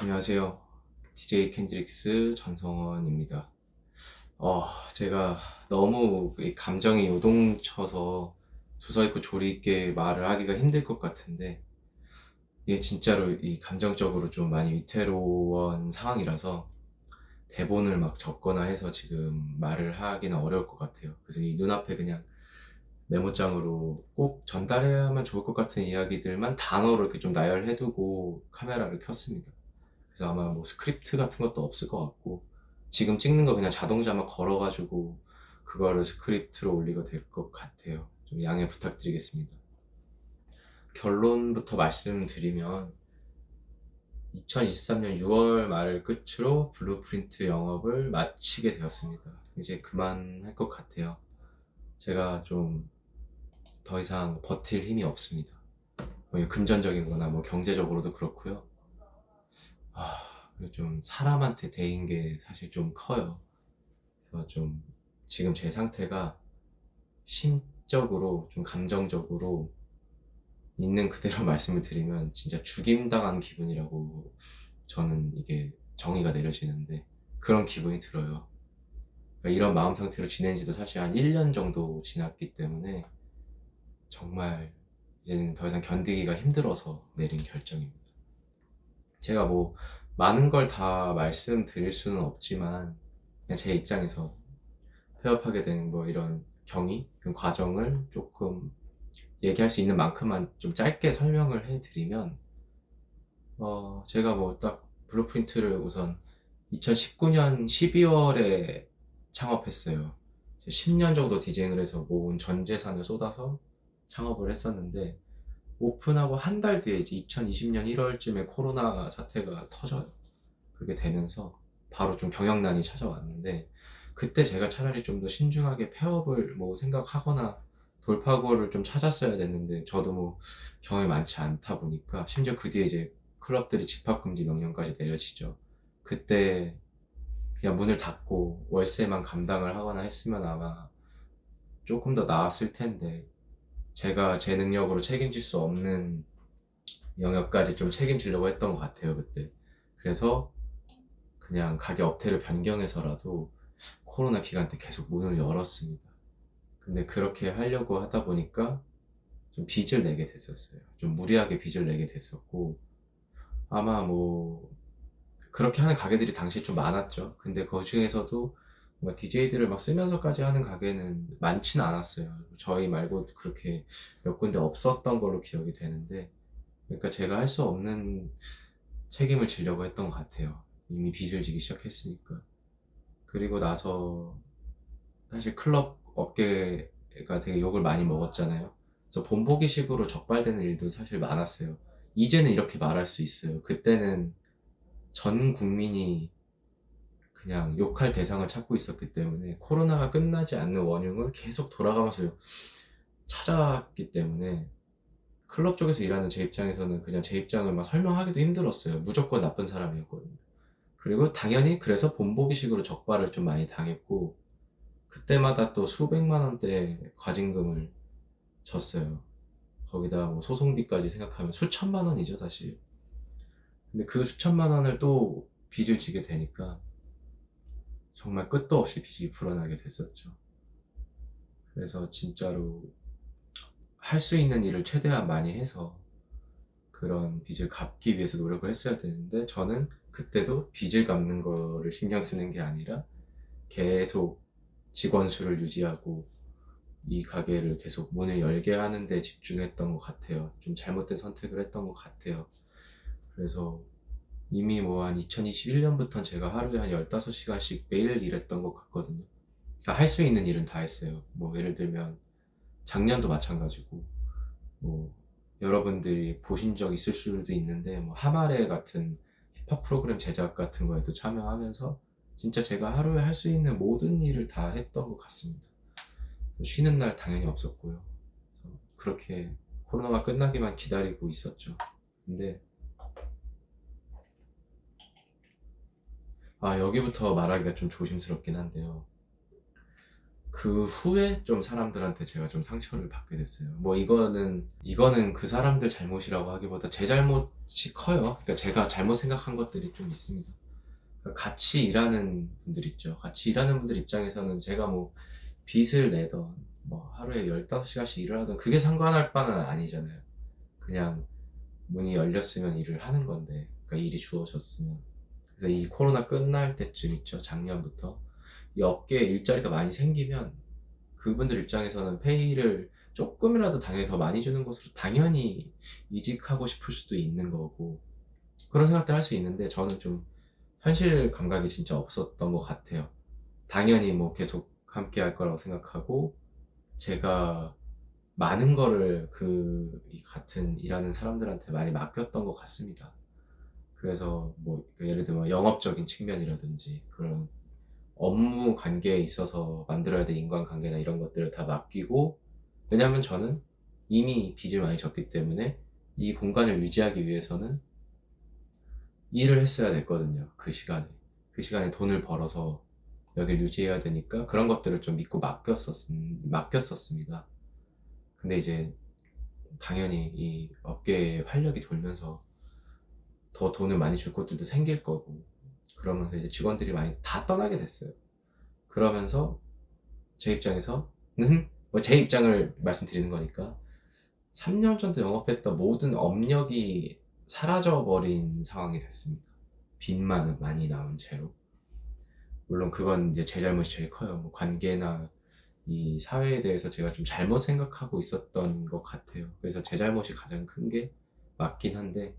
안녕하세요. DJ 캔드릭스 전성원입니다. 어, 제가 너무 이 감정이 요동쳐서 주서 있고 조리 있게 말을 하기가 힘들 것 같은데, 이게 진짜로 이 감정적으로 좀 많이 위태로운 상황이라서 대본을 막 적거나 해서 지금 말을 하기는 어려울 것 같아요. 그래서 이 눈앞에 그냥 메모장으로 꼭 전달해야만 좋을 것 같은 이야기들만 단어로 이렇게 좀 나열해두고 카메라를 켰습니다. 그래서 아마 뭐 스크립트 같은 것도 없을 것 같고 지금 찍는 거 그냥 자동자막 걸어가지고 그거를 스크립트로 올리게 될 것 같아요. 좀 양해 부탁드리겠습니다. 결론부터 말씀드리면 2023년 6월 말을 끝으로 블루프린트 영업을 마치게 되었습니다. 이제 그만할 것 같아요. 제가 좀 더 이상 버틸 힘이 없습니다. 뭐 금전적인 거나 뭐 경제적으로도 그렇고요. 아, 좀 사람한테 대인 게 사실 좀 커요. 그래서 좀 지금 제 상태가 심적으로 좀 감정적으로 있는 그대로 말씀을 드리면 진짜 죽임당한 기분이라고 저는 이게 정의가 내려지는데 그런 기분이 들어요. 그러니까 이런 마음 상태로 지낸 지도 사실 한 1년 정도 지났기 때문에 정말 이제는 더 이상 견디기가 힘들어서 내린 결정입니다. 제가 뭐 많은 걸 다 말씀드릴 수는 없지만 그냥 제 입장에서 폐업하게 된뭐 이런 경위, 그 과정을 조금 얘기할 수 있는 만큼만 좀 짧게 설명을 해드리면 어 제가 뭐 딱 블루프린트를 우선 2019년 12월에 창업했어요. 10년 정도 디제잉을 해서 모은 전 재산을 쏟아서 창업을 했었는데 오픈하고 한 달 뒤에 이제 2020년 1월쯤에 코로나 사태가 터져요. 그게 되면서 바로 좀 경영난이 찾아왔는데 그때 제가 차라리 좀 더 신중하게 폐업을 뭐 생각하거나 돌파구를 좀 찾았어야 됐는데 저도 뭐 경험이 많지 않다 보니까 심지어 그 뒤에 이제 클럽들이 집합금지 명령까지 내려지죠. 그때 그냥 문을 닫고 월세만 감당을 하거나 했으면 아마 조금 더 나았을 텐데 제가 제 능력으로 책임질 수 없는 영역까지 좀 책임지려고 했던 것 같아요, 그때. 그래서 그냥 가게 업태를 변경해서라도 코로나 기간 때 계속 문을 열었습니다. 근데 그렇게 하려고 하다 보니까 좀 빚을 내게 됐었어요. 좀 무리하게 빚을 내게 됐었고, 아마 뭐, 그렇게 하는 가게들이 당시에 좀 많았죠. 근데 그 중에서도 뭔가 DJ들을 막 쓰면서까지 하는 가게는 많지는 않았어요. 저희 말고 그렇게 몇 군데 없었던 걸로 기억이 되는데, 그러니까 제가 할 수 없는 책임을 지려고 했던 것 같아요. 이미 빚을 지기 시작했으니까. 그리고 나서 사실 클럽 업계가 되게 욕을 많이 먹었잖아요. 그래서 본보기식으로 적발되는 일도 사실 많았어요. 이제는 이렇게 말할 수 있어요. 그때는 전 국민이 그냥 욕할 대상을 찾고 있었기 때문에 코로나가 끝나지 않는 원흉을 계속 돌아가면서 찾아왔기 때문에 클럽 쪽에서 일하는 제 입장에서는 그냥 제 입장을 막 설명하기도 힘들었어요. 무조건 나쁜 사람이었거든요. 그리고 당연히 그래서 본보기식으로 적발을 좀 많이 당했고 그때마다 또 수백만 원대 과징금을 졌어요. 거기다 뭐 소송비까지 생각하면 수천만 원이죠, 사실. 근데 그 수천만 원을 또 빚을 지게 되니까 정말 끝도 없이 빚이 불어나게 됐었죠. 그래서 진짜로 할 수 있는 일을 최대한 많이 해서 그런 빚을 갚기 위해서 노력을 했어야 되는데 저는 그때도 빚을 갚는 거를 신경 쓰는 게 아니라 계속 직원 수를 유지하고 이 가게를 계속 문을 열게 하는 데 집중했던 것 같아요. 좀 잘못된 선택을 했던 것 같아요. 그래서 이미 뭐 한 2021년부터는 제가 하루에 한 15시간씩 매일 일했던 것 같거든요. 그러니까 할 수 있는 일은 다 했어요. 뭐 예를 들면 작년도 마찬가지고 뭐 여러분들이 보신 적 있을 수도 있는데 뭐 하마레 같은 힙합 프로그램 제작 같은 거에도 참여하면서 진짜 제가 하루에 할 수 있는 모든 일을 다 했던 것 같습니다. 쉬는 날 당연히 없었고요. 그렇게 코로나가 끝나기만 기다리고 있었죠. 근데 아 여기부터 말하기가 좀 조심스럽긴 한데요. 그 후에 좀 사람들한테 제가 좀 상처를 받게 됐어요. 뭐 이거는 이거는 그 사람들 잘못이라고 하기보다 제 잘못이 커요. 그러니까 제가 잘못 생각한 것들이 좀 있습니다. 그러니까 같이 일하는 분들 있죠. 같이 일하는 분들 입장에서는 제가 뭐 빚을 내던 뭐 하루에 15시간씩 일을 하던 그게 상관할 바는 아니잖아요. 그냥 문이 열렸으면 일을 하는 건데 그러니까 일이 주어졌으면 그래서 이 코로나 끝날 때쯤 있죠. 작년부터 이 업계에 일자리가 많이 생기면 그분들 입장에서는 페이를 조금이라도 당연히 더 많이 주는 곳으로 당연히 이직하고 싶을 수도 있는 거고 그런 생각들 할 수 있는데 저는 좀 현실 감각이 진짜 없었던 것 같아요. 당연히 뭐 계속 함께 할 거라고 생각하고 제가 많은 거를 그이 같은 일하는 사람들한테 많이 맡겼던 것 같습니다. 그래서 뭐 예를 들면 영업적인 측면이라든지 그런 업무 관계에 있어서 만들어야 될 인간관계나 이런 것들을 다 맡기고 왜냐하면 저는 이미 빚을 많이 졌기 때문에 이 공간을 유지하기 위해서는 일을 했어야 됐거든요. 그 시간에. 그 시간에 돈을 벌어서 여기를 유지해야 되니까 그런 것들을 좀 믿고 맡겼었, 맡겼었습니다. 근데 이제 당연히 이 업계에 활력이 돌면서 더 돈을 많이 줄 것들도 생길 거고 그러면서 이제 직원들이 많이 다 떠나게 됐어요. 그러면서 제 입장에서는 뭐 제 입장을 말씀드리는 거니까 3년 전도 영업했던 모든 업력이 사라져 버린 상황이 됐습니다. 빚만 많이 남은 채로. 물론 그건 이제 제 잘못이 제일 커요. 뭐 관계나 이 사회에 대해서 제가 좀 잘못 생각하고 있었던 것 같아요. 그래서 제 잘못이 가장 큰 게 맞긴 한데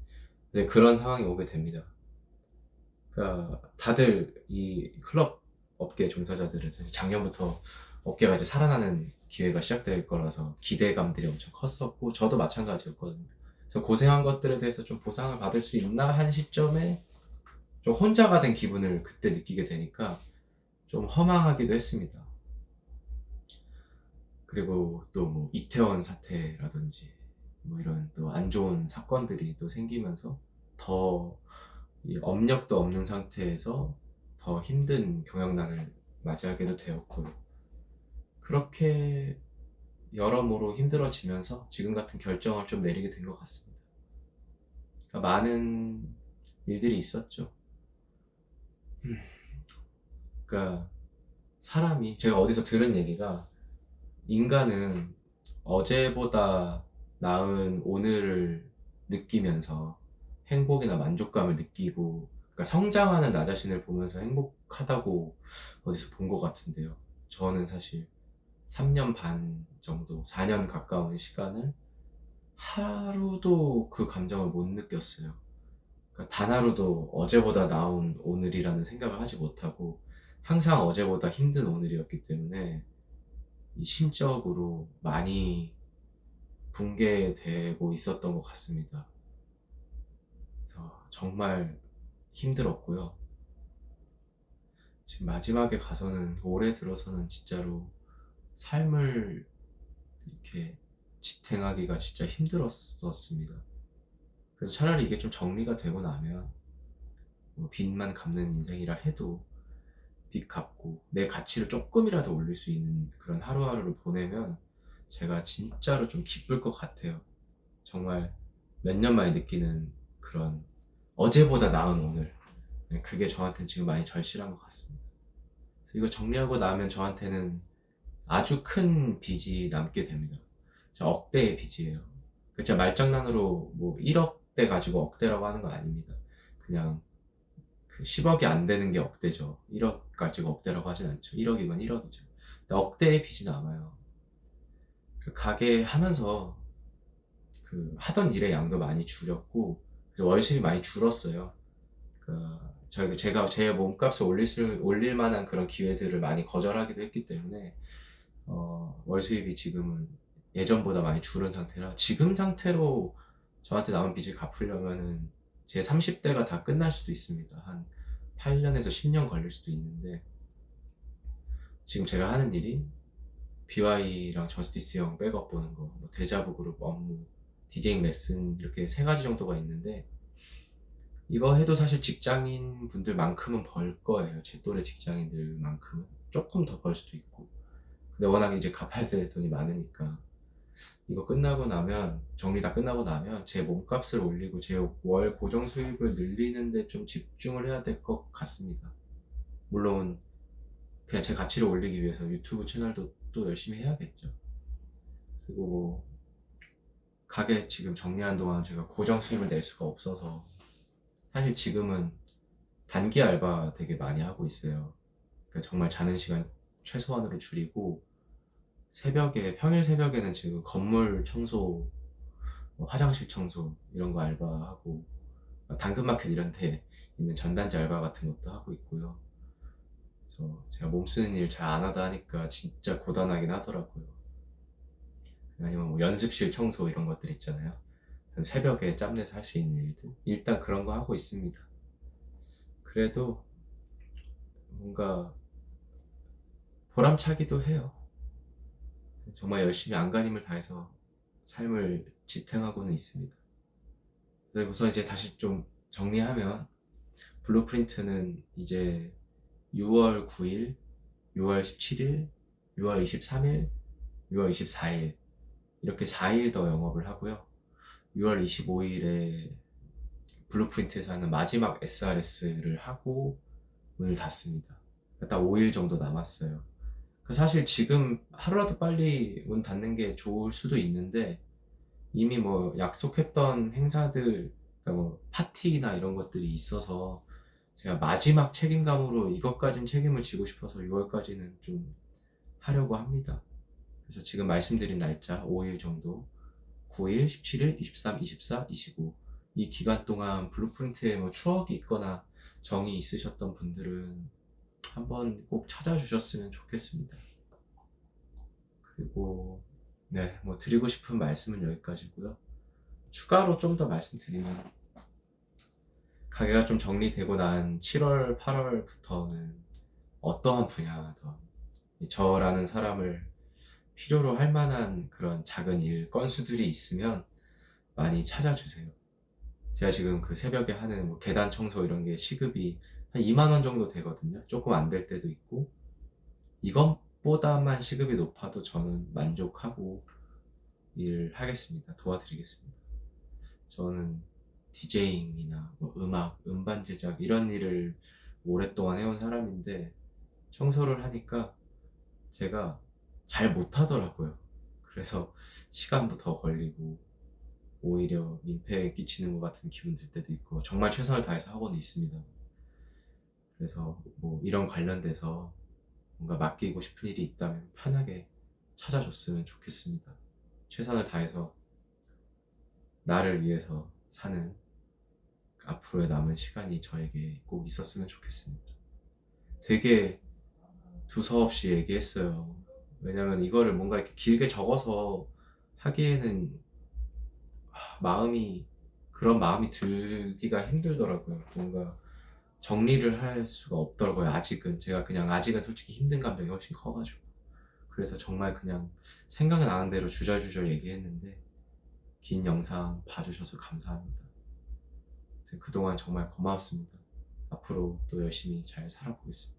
네, 그런 상황이 오게 됩니다. 그러니까 다들 이 클럽 업계 종사자들은 작년부터 업계가 이제 살아나는 기회가 시작될 거라서 기대감들이 엄청 컸었고 저도 마찬가지였거든요. 그래서 고생한 것들에 대해서 좀 보상을 받을 수 있나 한 시점에 좀 혼자가 된 기분을 그때 느끼게 되니까 좀 허망하기도 했습니다. 그리고 또 뭐 이태원 사태라든지 뭐 이런 또 안 좋은 사건들이 또 생기면서 더이 업력도 없는 상태에서 더 힘든 경영난을 맞이하게도 되었고요. 그렇게 여러모로 힘들어지면서 지금 같은 결정을 좀 내리게 된 것 같습니다. 그러니까 많은 일들이 있었죠. 음. 그러니까 사람이 제가 어디서 들은 얘기가 인간은 어제보다 나은 오늘을 느끼면서 행복이나 만족감을 느끼고 그러니까 성장하는 나 자신을 보면서 행복하다고 어디서 본 것 같은데요. 저는 사실 3년 반 정도, 4년 가까운 시간을 하루도 그 감정을 못 느꼈어요. 그러니까 단 하루도 어제보다 나은 오늘이라는 생각을 하지 못하고 항상 어제보다 힘든 오늘이었기 때문에 심적으로 많이 붕괴되고 있었던 것 같습니다. 정말 힘들었고요. 지금 마지막에 가서는 올해 들어서는 진짜로 삶을 이렇게 지탱하기가 진짜 힘들었었습니다. 그래서 차라리 이게 좀 정리가 되고 나면 뭐 빚만 갚는 인생이라 해도 빚 갚고 내 가치를 조금이라도 올릴 수 있는 그런 하루하루를 보내면 제가 진짜로 좀 기쁠 것 같아요. 정말 몇 년 만에 느끼는 그런 어제보다 나은 오늘. 네, 그게 저한테는 지금 많이 절실한 것 같습니다. 이거 정리하고 나면 저한테는 아주 큰 빚이 남게 됩니다. 억대의 빚이에요. 진짜 말장난으로 뭐 1억대 가지고 억대라고 하는 건 아닙니다. 그냥 그 10억이 안 되는 게 억대죠. 1억 가지고 억대라고 하진 않죠. 1억이면 1억이죠. 억대의 빚이 남아요. 그 가게 하면서 그 하던 일의 양도 많이 줄였고 월급이 많이 줄었어요. 그 저희 제가 제 몸값을 올릴 수, 올릴 만한 그런 기회들을 많이 거절하기도 했기 때문에 어, 월 수입이 지금은 예전보다 많이 줄은 상태라 지금 상태로 저한테 남은 빚을 갚으려면은 제 30대가 다 끝날 수도 있습니다. 한 8년에서 10년 걸릴 수도 있는데 지금 제가 하는 일이 BY랑 저스티스 형 백업 보는 거, 뭐 데자부 그룹 업무, 디제잉 레슨 이렇게 세 가지 정도가 있는데 이거 해도 사실 직장인 분들만큼은 벌 거예요. 제 또래 직장인들만큼은 조금 더 벌 수도 있고 근데 워낙 이제 갚아야 될 돈이 많으니까 이거 끝나고 나면 정리 다 끝나고 나면 제 몸값을 올리고 제 월 고정 수입을 늘리는데 좀 집중을 해야 될 것 같습니다. 물론 그냥 제 가치를 올리기 위해서 유튜브 채널도 또 열심히 해야겠죠. 그리고 뭐 가게 지금 정리한 동안 제가 고정 수입을 낼 수가 없어서 사실 지금은 단기 알바 되게 많이 하고 있어요. 그러니까 정말 자는 시간 최소한으로 줄이고 새벽에 평일 새벽에는 지금 건물 청소, 뭐 화장실 청소 이런 거 알바하고 당근마켓 이런 데 있는 전단지 알바 같은 것도 하고 있고요. 그래서 제가 몸 쓰는 일 잘 안 하다 하니까 진짜 고단하긴 하더라고요. 아니면 뭐 연습실 청소 이런 것들 있잖아요. 새벽에 짬내서 할 수 있는 일들. 일단 그런 거 하고 있습니다. 그래도 뭔가 보람차기도 해요. 정말 열심히 안간힘을 다해서 삶을 지탱하고는 있습니다. 그래서 우선 이제 다시 좀 정리하면 블루프린트는 이제 6월 9일, 6월 17일, 6월 23일, 6월 24일 이렇게 4일 더 영업을 하고요. 6월 25일에 블루프린트에서 하는 마지막 SRS를 하고 문을 닫습니다. 딱 5일 정도 남았어요. 그 사실 지금 하루라도 빨리 문 닫는 게 좋을 수도 있는데 이미 뭐 약속했던 행사들, 그러니까 뭐 파티나 이런 것들이 있어서 제가 마지막 책임감으로 이것까진 책임을 지고 싶어서 6월까지는 좀 하려고 합니다. 그래서 지금 말씀드린 날짜 5일 정도 9일, 17일, 23, 24, 25. 이 기간 동안 블루프린트에 뭐 추억이 있거나 정이 있으셨던 분들은 한번 꼭 찾아주셨으면 좋겠습니다. 그리고 네, 뭐 드리고 싶은 말씀은 여기까지고요. 추가로 좀 더 말씀드리면 가게가 좀 정리되고 난 7월, 8월부터는 어떠한 분야든 저라는 사람을 필요로 할 만한 그런 작은 일, 건수들이 있으면 많이 찾아주세요. 제가 지금 그 새벽에 하는 뭐 계단 청소 이런 게 시급이 한 2만 원 정도 되거든요. 조금 안 될 때도 있고 이것보다만 시급이 높아도 저는 만족하고 일을 하겠습니다. 도와드리겠습니다. 저는 디제잉이나 뭐 음악, 음반 제작 이런 일을 오랫동안 해온 사람인데 청소를 하니까 제가 잘 못하더라고요. 그래서 시간도 더 걸리고 오히려 민폐에 끼치는 것 같은 기분 들 때도 있고 정말 최선을 다해서 하고는 있습니다. 그래서 뭐 이런 관련돼서 뭔가 맡기고 싶은 일이 있다면 편하게 찾아줬으면 좋겠습니다. 최선을 다해서 나를 위해서 사는 앞으로의 남은 시간이 저에게 꼭 있었으면 좋겠습니다. 되게 두서없이 얘기했어요. 왜냐면 이거를 뭔가 이렇게 길게 적어서 하기에는 아, 마음이 그런 마음이 들기가 힘들더라고요. 뭔가 정리를 할 수가 없더라고요. 아직은 제가 그냥 아직은 솔직히 힘든 감정이 훨씬 커가지고 그래서 정말 그냥 생각나는 대로 주절주절 얘기했는데 긴 영상 봐주셔서 감사합니다. 아무튼 그동안 정말 고마웠습니다. 앞으로 또 열심히 잘 살아보겠습니다.